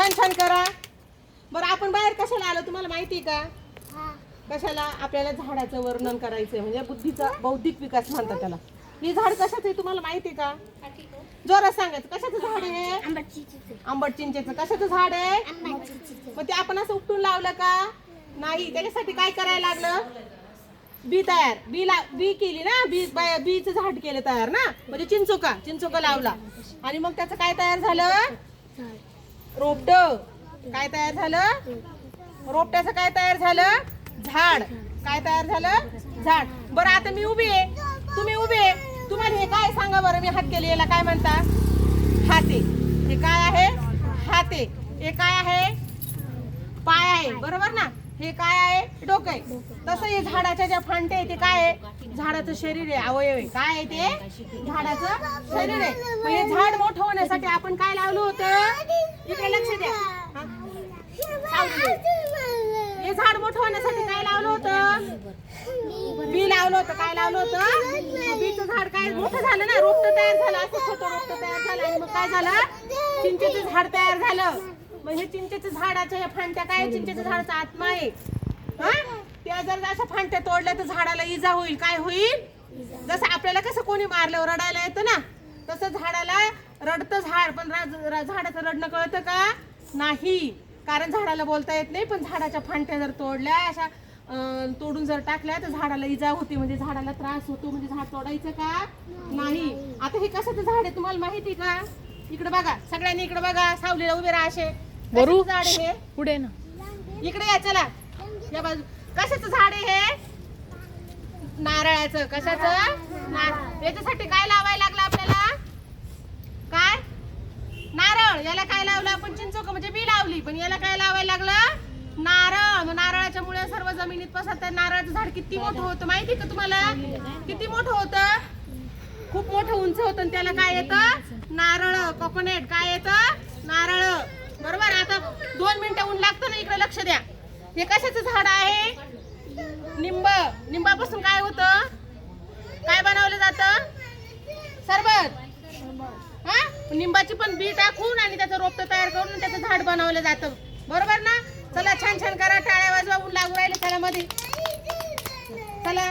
छान छान करा. बरं आपण बाहेर कशाला आलो तुम्हाला माहिती आहे का? कशाला आपल्याला झाडाचं वर्णन करायचंय? म्हणजे बुद्धीचा बौद्धिक विकास म्हणतात त्याला. हे झाड कशाचं आहे तुम्हाला माहिती आहे का? जोरात सांगायचं. कशाचं झाड आहे? आंबट चिंचेचं कशाचं झाड आहे? मग ते आपण असं उपटून लावलं का? नाही. त्याच्यासाठी काय करायला लागलं? बी तयार. बी ला बी केली ना? बी बाय- बीचं झाड केलं तयार ना? म्हणजे चिंचोका. चिंचोका लावला. आणि मग त्याचं काय तयार झालं? रोपट. काय तयार झालं? रोपट्याचं काय तयार झालं? झाड. काय तयार झालं? झाड. बरं आता मी उभी आहे. तुम्ही उभे आहे. तुम्हाला हे काय सांगा बरं? मी हात केले याला काय म्हणता? हाते. हे काय आहे? हाते. हे काय आहे? पाय आहे. बरोबर ना? हे काय आहे? डोकं आहे. तसं हे झाडाच्या ज्या फांटे आहे ते काय आहे? झाडाचं शरीर आहे. अवयव आहे. काय आहे ते? झाडाचं शरीर आहे. हे झाड मोठं होण्यासाठी आपण काय लावलं होतं इकडे लक्ष द्या हा? सावली. हे झाड मोठं होण्यासाठी काय लावलं होतं? बी लावलं होतं. काय लावलं होतं? बीचं झाड काय मोठं झालं ना? रोपट तयार झालं असं छोटं रोपट तयार झालं. आणि मग काय झालं? चिंचेचं झाड तयार झालं. मग हे चिंचेचं झाडाच्या या फांट्या काय? चिंचेच्या झाडाचा आत्मा आहे. हा? त्या जर अशा फांट्या तोडल्या तर झाडाला इजा होईल. काय होईल? जसं आपल्याला कसं कोणी मारल्यावर रडायला येतं ना? तसं झाडाला रडतं झाड. पण झाडाचं रडणं कळतं का? नाही. कारण झाडाला बोलता येत नाही पण झाडाच्या फांट्या जर तोडल्या अशा तोडून जर टाकल्या तर झाडाला इजा होते म्हणजे झाडाला त्रास होतो म्हणजे झाड तोडायचं का? नाही. आता हे कशाचं झाड आहे तुम्हाला माहिती का? इकडे बघा सगळ्यांनी इकडे बघा सावलीला उभे राहा असे. वरू. कशाचं झाड हे? पुढे ना. इकडे या चला. या बाजू. कशाचं झाड आहे हे? नारळाचं. कशाचं? याच्यासाठी काय लावायला लागलं आपल्याला काय नारळ याला काय लावलं? आपण चिंचोक म्हणजे मी लावली पण याला काय लावायला लागलं? नारळ. मग नारळाच्या मुळे सर्व जमिनीत पसरतात नारळाचं झाड किती मोठं होतं माहिती का तुम्हाला? किती मोठं होतं? खूप मोठं उंच होतं आणि त्याला काय येतं? नारळ. कोकोनट काय येतं? नारळ. बरोबर? आता दोन मिनिटं ऊन लागतं ना इकडे लक्ष द्या. हे कशाचं झाड आहे? निंब. निंबापासून काय होतं? काय बनवलं जातं? सरबत. निंबाची पण बी टाकून आणि त्याचं रोपटं तयार करून त्याचं झाड बनवलं जातं. बरोबर ना? चला छान छान करा टाळ्या वाजवा ऊन लागू राहिले चला मध्ये चला.